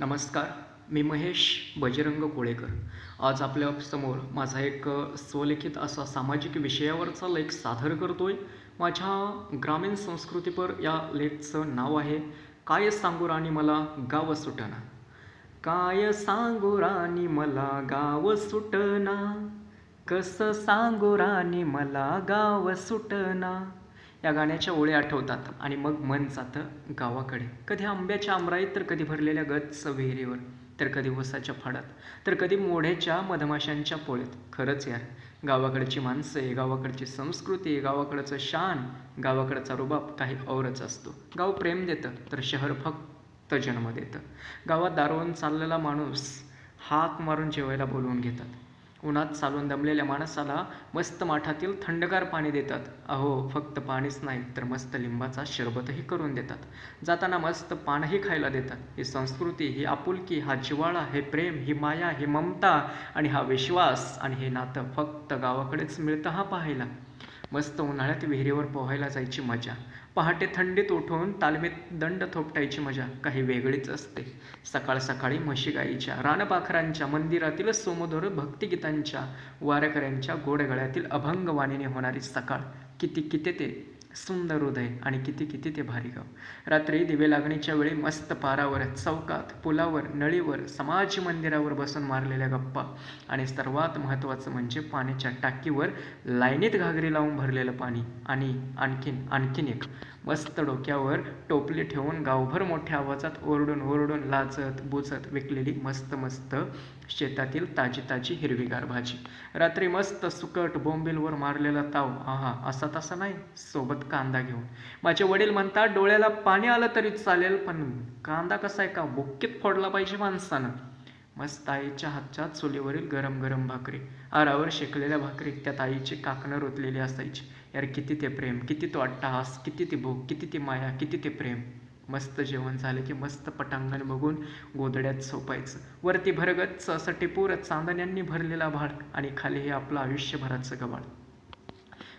नमस्कार मी महेश बजरंग कोळेकर. आज आपल्यासमोर माझा एक स्वलिखित असा सामाजिक विषयावरचा लेख सादर करतोय. माझ्या ग्रामीण संस्कृतीपर या लेखचं नाव आहे काय सांगू राणी मला गाव सुटना? काय सांगू राणी मला गाव सुटना? कसं सांगू राणी मला गाव सुटना? या गाण्याच्या ओळ्या आठवतात आणि मग मन जातं गावाकडे. कधी आंब्याच्या आमराईत तर कधी भरलेल्या गच्च विहिरीवर तर कधी उसाच्या फाडात तर कधी मोढ्याच्या मधमाशांच्या पोळ्यात. खरंच यार गावाकडची माणसं गावाकडची संस्कृती गावाकडचं शान गावाकडचा रुबाब काही औरच असतो. गाव प्रेम देतं तर शहर फक्त जन्म देतं. गावात दारवून चाललेला माणूस हाक मारून जेवायला बोलवून घेतात. उन्हात चालून दमलेल्या माणसाला मस्त माठातील थंडगार पाणी देतात. अहो फक्त पाणीच नाही तर मस्त लिंबाचा शरबतही करून देतात. जाताना मस्त पानही खायला देतात. ही संस्कृती ही आपुलकी हा जिव्हाळा हे प्रेम ही माया ही ममता आणि हा विश्वास आणि हे नातं फक्त गावाकडेच मिळतं हा पाहायला. मस्त उन्हाळ्यात विहिरीवर पोहायला जायची मजा. पहाटे थंडीत उठून तालमीत दंड थोपटायची मजा काही वेगळीच असते. सकाळ सकाळी म्हशी गाईच्या रानपाखरांच्या मंदिरातील सोमधोर भक्तिगीतांच्या वारकऱ्यांच्या गोडगळ्यातील अभंगवाणीने होणारी सकाळ. किती किती ते सुंदर हृदय आणि किती किती ते भारी गाव. रात्री दिवे लागणीच्या वेळी मस्त पारावर चौकात पुलावर नळीवर समाज मंदिरावर बसून मारलेल्या गप्पा आणि सर्वात महत्त्वाचं म्हणजे पाण्याच्या टाकीवर लाईनीत घागरी लावून भरलेलं पाणी आणि आणखीन आणखीन एक मस्त डोक्यावर टोपली ठेवून गावभर मोठ्या आवाजात ओरडून ओरडून लाचत बुचत विकलेली मस्त मस्त शेतातील ताजी ताजी हिरवीगार भाजी. रात्री मस्त सुकट बोंबिलवर मारलेला ताव. आहा असा तसा नाही. सोबत कांदा घेऊन. माझे वडील म्हणतात डोळ्याला पाणी आलं तरी चालेल पण कांदा कसा आहे का बुक्कीत फोडला पाहिजे माणसानं? मस्त आईच्या हातच्या चुलीवरील गरम गरम भाकरी. आरावर शेकलेल्या भाकरी त्यात आईची काकणं रोतलेली असायची. यार किती ते प्रेम किती तो अट्टहास किती ती भूक किती ती माया किती ते प्रेम. मस्त जेवण झालं की मस्त पटांगण बघून गोदड्यात सोपायचं. वरती भरगत असं टिपूर चांदण्यांनी भरलेला भाड आणि खाली हे आपलं आयुष्यभराचं गबाळ.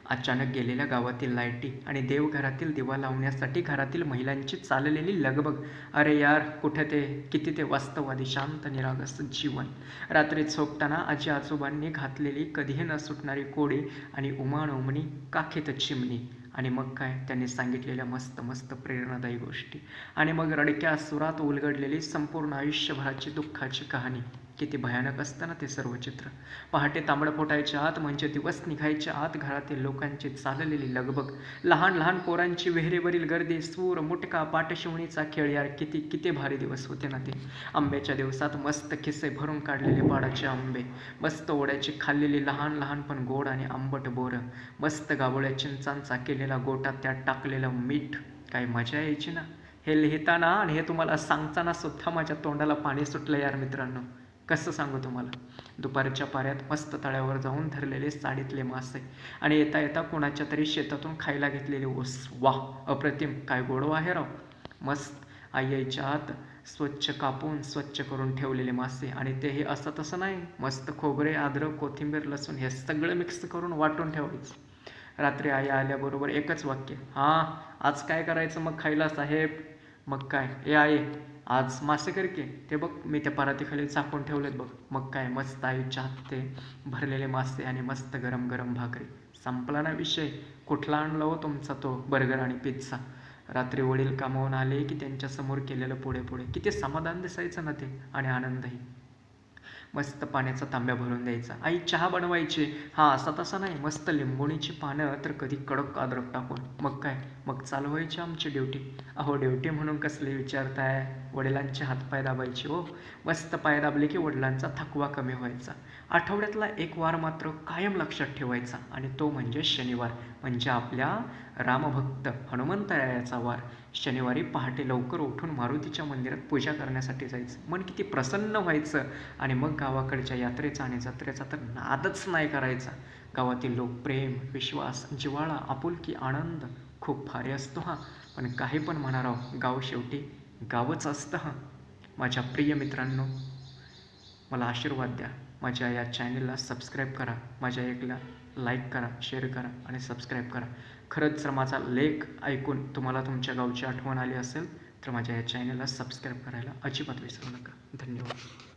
अचानक गेलेल्या गावातील लाईटी आणि देवघरातील दिवा लावण्यासाठी घरातील महिलांची चाललेली लगबग. अरे यार कुठे ते? किती ते वास्तववादी शांत निरागस जीवन. रात्री झोपताना आजी आजोबांनी घातलेली कधीही न सुटणारी कोडी आणि उमाण उमणी काखेत चिमणी. आणि मग काय? त्यांनी सांगितलेल्या मस्त मस्त प्रेरणादायी गोष्टी. आणि मग रडक्या सुरात उलगडलेली संपूर्ण आयुष्यभराची दुःखाची कहाणी. किती भयानक असतं ना ते सर्व चित्र. पहाटे तांबडं फोटायच्या आत म्हणजे दिवस निघायच्या आत घरातील लोकांची चाललेली लगबग. लहान लहान पोरांची विहिरीवरील गर्दी सूर मुटका पाटशिवणीचा खेळ यार किती किती भारी दिवस होते ना ते. आंब्याच्या दिवसात मस्त खिसे भरून काढलेले पाडाचे आंबे. मस्त ओढ्याची खाल्लेली लहान लहान पण गोड आणि आंबट बोरं. मस्त गाबोळ्या चिंचांचा केलेला गोटा त्यात टाकलेलं मीठ. काय मजा यायची ना. हे लिहिताना आणि हे तुम्हाला सांगताना सुद्धा माझ्या तोंडाला पाणी सुटलं यार मित्रांनो. कसं सांगू तुम्हाला? दुपारच्या पाऱ्यात मस्त तळ्यावर जाऊन धरलेले साडीतले मासे आणि येता येता कोणाच्या तरी शेतातून खायला घेतलेले ओस. वा अप्रतिम. काय गोडवा आहे राव. मस्त. आई आईच्या आत स्वच्छ कापून स्वच्छ करून ठेवलेले मासे आणि ते हे असं तसं नाही. मस्त खोबरे आद्रक कोथिंबीर लसूण हे सगळं मिक्स करून वाटून ठेवायचं. रात्री आई आल्याबरोबर एकच वाक्य. हां आज काय करायचं मग खायला साहेब? मग काय? ए आई आज मासे कर की. ते बघ मी त्या परातीखाली चाकून ठेवलेत बघ. मग काय मस्त आईच्या हात. भरलेले मासे आणि मस्त गरम गरम भाकरी. संपला ना विषय. कुठला आणला हो तुमचा तो बर्गर आणि पिझ्झा रात्री वडील कामावून आले की त्यांच्यासमोर केलेलं पुढे पुढे. किती समाधान दिसायचं ना ते आणि आनंदही. मस्त पाण्याचा तांब्या भरून द्यायचा. आई चहा बनवायची. हा असा तसा नाही. मस्त लिंबोणीची पानं तर कधी कडक अद्रक टाकून. मग काय? मग चालू व्हायची आमची ड्युटी. अहो ड्युटी म्हणून कसली विचारताय? वडिलांचे हातपाय दाबायचे हो. मस्त पाय दाबले की वडिलांचा थकवा कमी व्हायचा. आठवड्यातला एक वार मात्र कायम लक्षात ठेवायचा. आणि तो म्हणजे शनिवार. म्हणजे आपल्या रामभक्त हनुमंतरायाचा वार. शनिवारी पहाटे लवकर उठून मारुतीच्या मंदिरात पूजा करण्यासाठी जायचं. मन किती प्रसन्न व्हायचं आणि मग गावाकडच्या यात्रेचा आणि जत्रेचा तर नादच नाही करायचा. गावातील लोक प्रेम विश्वास जिव्हाळा आपुलकी आनंद खूप भारी असतो हा. पण काही पण म्हणा राव गाव शेवटी गावच असतं हां. माझ्या प्रिय मित्रांनो मला आशीर्वाद द्या. माझ्या या चॅनलला सबस्क्राईब करा. माझ्या एकला लाईक करा शेअर करा आणि सबस्क्राईब करा. खरंच जर माझा लेख ऐकून तुम्हाला तुमच्या गावची आठवण आली असेल तर माझ्या या चॅनलला सबस्क्राईब करायला अजिबात विसरू नका. धन्यवाद.